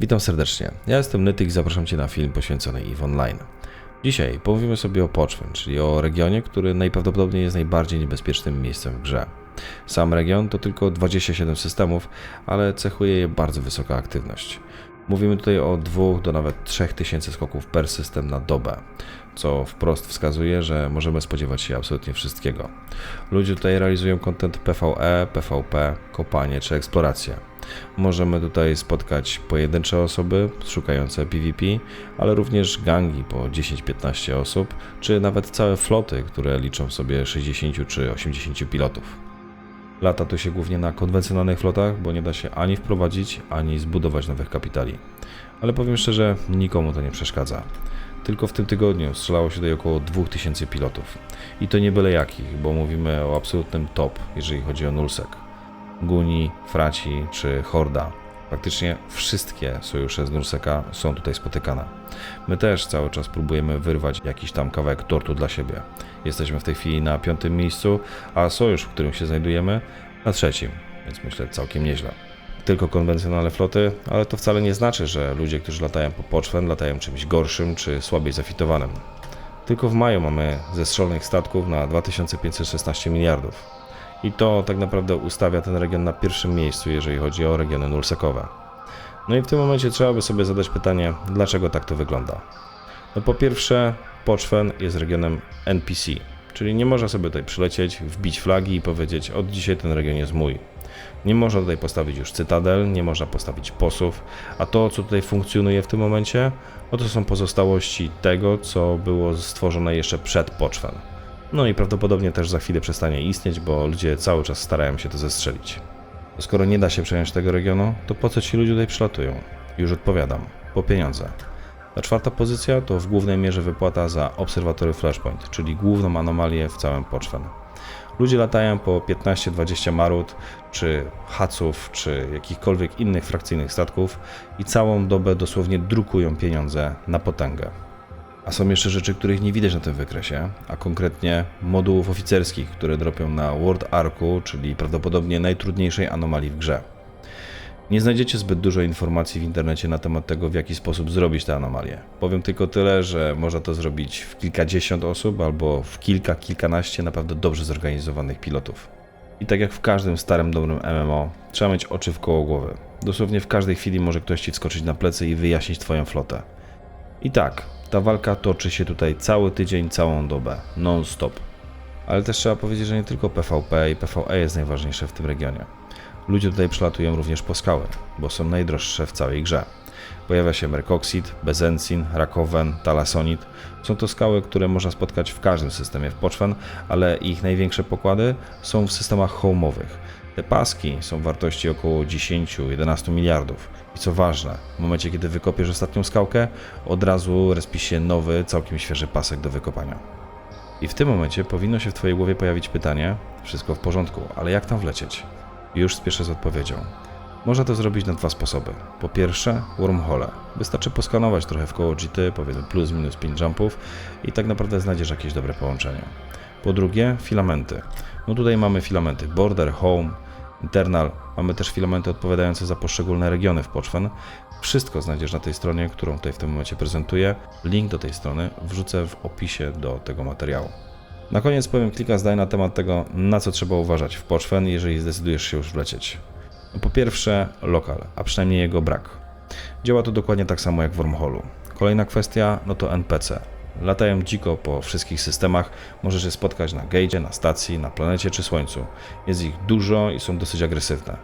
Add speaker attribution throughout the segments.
Speaker 1: Witam serdecznie. Ja jestem Nytyk i zapraszam Cię na film poświęcony EVE Online. Dzisiaj pomówimy sobie o Poczwin, czyli o regionie, który najprawdopodobniej jest najbardziej niebezpiecznym miejscem w grze. Sam region to tylko 27 systemów, ale cechuje je bardzo wysoka aktywność. Mówimy tutaj o 2 do nawet 3000 skoków per system na dobę, co wprost wskazuje, że możemy spodziewać się absolutnie wszystkiego. Ludzie tutaj realizują content PvE, PvP, kopanie czy eksplorację. Możemy tutaj spotkać pojedyncze osoby szukające PvP, ale również gangi po 10-15 osób, czy nawet całe floty, które liczą sobie 60 czy 80 pilotów. Lata tu się głównie na konwencjonalnych flotach, bo nie da się ani wprowadzić, ani zbudować nowych kapitali. Ale powiem szczerze, nikomu to nie przeszkadza. Tylko w tym tygodniu strzelało się tutaj około 2000 pilotów. I to nie byle jakich, bo mówimy o absolutnym top, jeżeli chodzi o Nulsek. Guni, Fraci czy Horda. Praktycznie wszystkie sojusze z Nurseka są tutaj spotykane. My też cały czas próbujemy wyrwać jakiś tam kawałek tortu dla siebie. Jesteśmy w tej chwili na piątym miejscu, a sojusz, w którym się znajdujemy, na trzecim, więc myślę całkiem nieźle. Tylko konwencjonalne floty, ale to wcale nie znaczy, że ludzie, którzy latają po poczwę, latają czymś gorszym czy słabiej zafitowanym. Tylko w maju mamy zestrzelonych statków na 2516 miliardów. I to tak naprawdę ustawia ten region na pierwszym miejscu, jeżeli chodzi o regiony nulsekowe. No i w tym momencie trzeba by sobie zadać pytanie, dlaczego tak to wygląda. No po pierwsze, Poczwen jest regionem NPC, czyli nie można sobie tutaj przylecieć, wbić flagi i powiedzieć, od dzisiaj ten region jest mój. Nie można tutaj postawić już cytadel, nie można postawić posów, a to, co tutaj funkcjonuje w tym momencie, no to są pozostałości tego, co było stworzone jeszcze przed Poczwen. No i prawdopodobnie też za chwilę przestanie istnieć, bo ludzie cały czas starają się to zestrzelić. Skoro nie da się przejąć tego regionu, to po co ci ludzie tutaj przylatują? Już odpowiadam. Po pieniądze. Ta czwarta pozycja to w głównej mierze wypłata za obserwatory Flashpoint, czyli główną anomalię w całym Poczwen. Ludzie latają po 15-20 marut, czy haców, czy jakichkolwiek innych frakcyjnych statków i całą dobę dosłownie drukują pieniądze na potęgę. A są jeszcze rzeczy, których nie widać na tym wykresie, a konkretnie modułów oficerskich, które dropią na World Arku, czyli prawdopodobnie najtrudniejszej anomalii w grze. Nie znajdziecie zbyt dużo informacji w internecie na temat tego, w jaki sposób zrobić tę anomalię. Powiem tylko tyle, że można to zrobić w kilkadziesiąt osób albo w kilka, kilkanaście naprawdę dobrze zorganizowanych pilotów. I tak jak w każdym starym, dobrym MMO, trzeba mieć oczy w koło głowy. Dosłownie w każdej chwili może ktoś ci wskoczyć na plecy i wyjaśnić twoją flotę. I tak, ta walka toczy się tutaj cały tydzień, całą dobę, non-stop. Ale też trzeba powiedzieć, że nie tylko PvP i PvE jest najważniejsze w tym regionie. Ludzie tutaj przylatują również po skały, bo są najdroższe w całej grze. Pojawia się Mercoxid, Bezencin, Rakowen, Talasonit. Są to skały, które można spotkać w każdym systemie w Poczwan, ale ich największe pokłady są w systemach home'owych. Te paski są wartości około 10-11 miliardów. I co ważne, w momencie kiedy wykopiesz ostatnią skałkę, od razu respi się nowy, całkiem świeży pasek do wykopania. I w tym momencie powinno się w Twojej głowie pojawić pytanie: wszystko w porządku, ale jak tam wlecieć? Już spieszę z odpowiedzią. Można to zrobić na dwa sposoby. Po pierwsze, wormhole. Wystarczy poskanować trochę w koło GT, powiedzmy plus minus 5 jumpów i tak naprawdę znajdziesz jakieś dobre połączenie. Po drugie, filamenty. No tutaj mamy filamenty border, home, internal. Mamy też filamenty odpowiadające za poszczególne regiony w Poczwan. Wszystko znajdziesz na tej stronie, którą tutaj w tym momencie prezentuję. Link do tej strony wrzucę w opisie do tego materiału. Na koniec powiem kilka zdań na temat tego, na co trzeba uważać w Poczwen, jeżeli zdecydujesz się już wlecieć. Po pierwsze, lokal, a przynajmniej jego brak. Działa to dokładnie tak samo jak w Wormholu. Kolejna kwestia, no to NPC. Latają dziko po wszystkich systemach, możesz je spotkać na gejdzie, na stacji, na planecie czy słońcu. Jest ich dużo i są dosyć agresywne.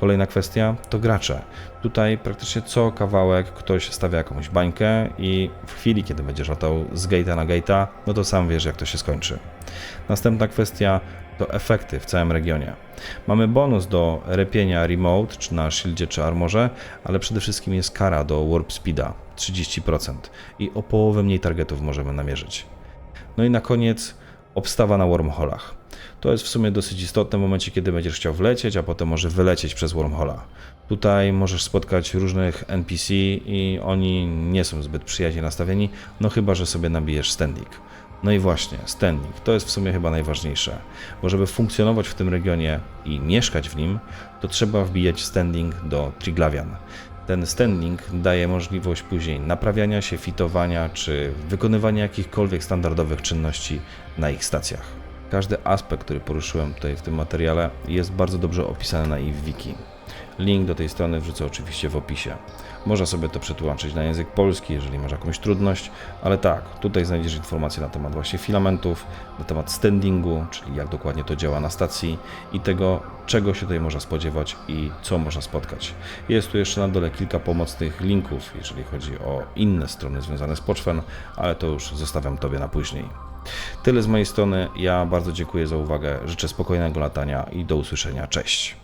Speaker 1: Kolejna kwestia to gracze. Tutaj praktycznie co kawałek ktoś stawia jakąś bańkę i w chwili, kiedy będziesz latał z gate'a na gate'a, no to sam wiesz jak to się skończy. Następna kwestia to efekty w całym regionie. Mamy bonus do repienia remote, czy na shieldzie, czy armorze, ale przede wszystkim jest kara do warp speeda 30% i o połowę mniej targetów możemy namierzyć. No i na koniec obstawa na wormholach. To jest w sumie dosyć istotne w momencie, kiedy będziesz chciał wlecieć, a potem może wylecieć przez wormhola. Tutaj możesz spotkać różnych NPC i oni nie są zbyt przyjaźnie nastawieni, no chyba, że sobie nabijesz standing. No i właśnie, standing to jest w sumie chyba najważniejsze, bo żeby funkcjonować w tym regionie i mieszkać w nim, to trzeba wbijać standing do Triglavian. Ten standing daje możliwość później naprawiania się, fitowania czy wykonywania jakichkolwiek standardowych czynności na ich stacjach. Każdy aspekt, który poruszyłem tutaj w tym materiale, jest bardzo dobrze opisany na IWWiki. Link do tej strony wrzucę oczywiście w opisie. Można sobie to przetłumaczyć na język polski, jeżeli masz jakąś trudność, ale tak, tutaj znajdziesz informacje na temat właśnie filamentów, na temat standingu, czyli jak dokładnie to działa na stacji i tego, czego się tutaj można spodziewać i co można spotkać. Jest tu jeszcze na dole kilka pomocnych linków, jeżeli chodzi o inne strony związane z Poczwen, ale to już zostawiam Tobie na później. Tyle z mojej strony. Ja bardzo dziękuję za uwagę. Życzę spokojnego latania i do usłyszenia. Cześć.